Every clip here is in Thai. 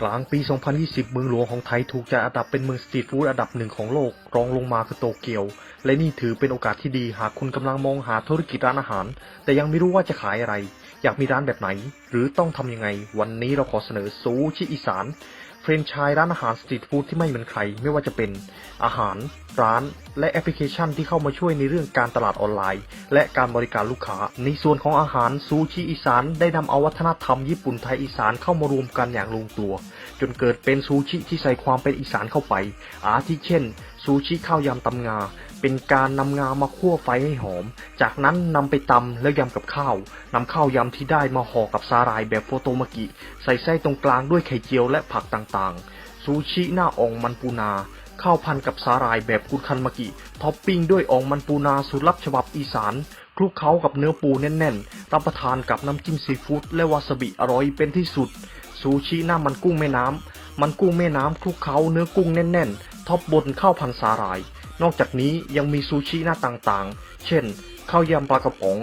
กลางปี 2020 เมืองหลวงของไทยถูกจัดอันดับเป็นเมืองสตรีทฟู้ดอันดับหนึ่งของโลก รองลงมาคือโตเกียว และนี่ถือเป็นโอกาสที่ดีหากคุณกำลังมองหาธุรกิจร้านอาหาร แต่ยังไม่รู้ว่าจะขายอะไร อยากมีร้านแบบไหน หรือต้องทำยังไง วันนี้เราขอเสนอซูชิอีสาน เฟรนไชส์ร้านอาหารสตรีทฟู้ดที่ไม่เหมือนใคร ไม่ว่าจะเป็น อาหาร ร้าน และแอปพลิเคชันที่เข้ามาช่วยในเรื่องการตลาดออนไลน์ และการบริการลูกค้า ในส่วนของอาหารซูชิอีสาน ได้นำเอาวัฒนธรรมญี่ปุ่นไทยอีสานเข้ามารวมกันอย่างลงตัว จนเกิดเป็นซูชิที่ใส่ความเป็นอีสานเข้าไป อาทิเช่นซูชิข้าวยำตำงา เป็นการนำงามาคั่วไฟให้หอม จากนั้นนำไปตำแล้วยำกับข้าวนำข้าวยำที่ได้มาห่อกับสาหร่ายแบบโฟโตมากิ ใส่ไส้ตรงกลางด้วยไข่เจียวและผักต่างๆ ซูชิหน้าองมันปูนาข้าวพันกับสาหร่ายแบบกุดคันมากิ ท็อปปิ้งด้วยอ่องมันปูนาสูตรลับฉบับอีสานคลุกเคล้ากับเนื้อปูแน่นๆ รับประทานกับน้ำจิ้มซีฟู้ดและวาซาบิอร่อยเป็นที่สุด ซูชิหน้ามันกุ้งแม่น้ำ มันกุ้งแม่น้ำคลุกเคล้าเนื้อกุ้งแน่นๆ ท็อปบนข้าวพันสาหร่าย นอกจากนี้ยังมีซูชิหน้าต่างๆ เช่น ข้าวยำปลากระป๋อง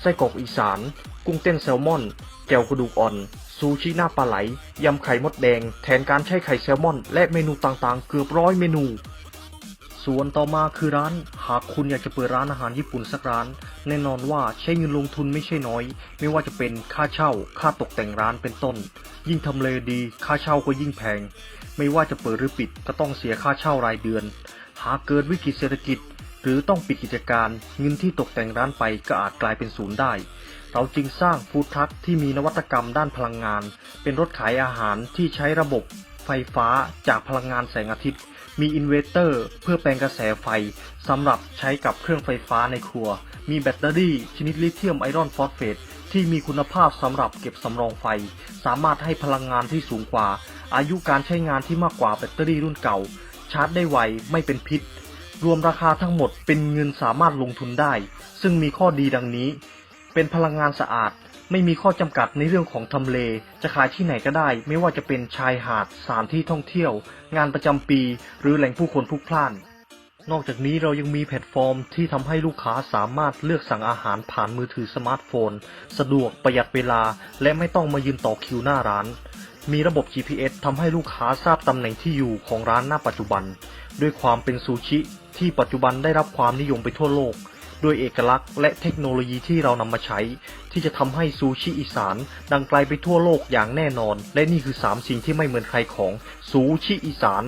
ไส้กรอกอีสาน กุ้งเต้นแซลมอนแก้วกระดูกอ่อน ซูชิหน้าปลาไหล ยำไข่มดแดง แทนการใช้ไข่แซลมอน และเมนูต่างๆ เกือบร้อยเมนู ส่วนต่อมาคือร้าน หากคุณอยากจะเปิดร้านอาหารญี่ปุ่นสักร้าน แน่นอนว่าใช้เงินลงทุนไม่ใช่น้อย ไม่ว่าจะเป็นค่าเช่า ค่าตกแต่งร้านเป็นต้น ยิ่งทำเลดี ค่าเช่าก็ยิ่งแพง ไม่ว่าจะเปิดหรือปิดก็ต้องเสียค่าเช่ารายเดือน หากเกิดวิกฤตเศรษฐกิจ หรือต้องปิดกิจการเงินที่ตกแต่งร้านไปก็อาจกลายเป็นศูนย์ได้ เราจึงสร้างฟู้ดทรัคที่มีนวัตกรรมด้านพลังงาน เป็นรถขายอาหารที่ใช้ระบบ ไฟฟ้าจากพลังงานแสงอาทิตย์ มีอินเวอร์เตอร์เพื่อแปลงกระแสไฟสำหรับใช้กับเครื่องไฟฟ้าในครัว มีแบตเตอรี่ชนิดลิเธียมไอรอนฟอสเฟตที่มีคุณภาพสำหรับเก็บสำรองไฟ สามารถให้พลังงานที่สูงกว่า อายุการใช้งานที่มากกว่าแบตเตอรี่รุ่นเก่า ชาร์จได้ไว ไม่เป็นพิษ รวมราคาทั้งหมดเป็นเงินสามารถลงทุนได้ ซึ่งมีข้อดีดังนี้ เป็นพลังงานสะอาด ไม่มีข้อจำกัดในเรื่องของทำเล จะขายที่ไหนก็ได้ ไม่ว่าจะเป็นชายหาดสถานที่ท่องเที่ยว งานประจำปี หรือแหล่งผู้คนพลุกพล่านนอกจากนี้เรายังมีแพลตฟอร์มที่ทำให้ลูกค้าสามารถเลือกสั่งอาหารผ่านมือถือสมาร์ทโฟน สะดวกประหยัดเวลา และไม่ต้องมายืนต่อคิวหน้าร้าน มีระบบ GPS ทำให้ลูกค้าทราบตำแหน่งที่อยู่ของร้านหน้าปัจจุบัน ด้วยความเป็นซูชิที่ปัจจุบันได้รับความนิยมไปทั่วโลก ด้วยเอกลักษณ์และเทคโนโลยีที่เรานำมาใช้ ที่จะทำให้ซูชิอีสาน ดังไกลไปทั่วโลกอย่างแน่นอน และนี่คือ 3 สิ่งที่ไม่เหมือนใครของซูชิอีสาน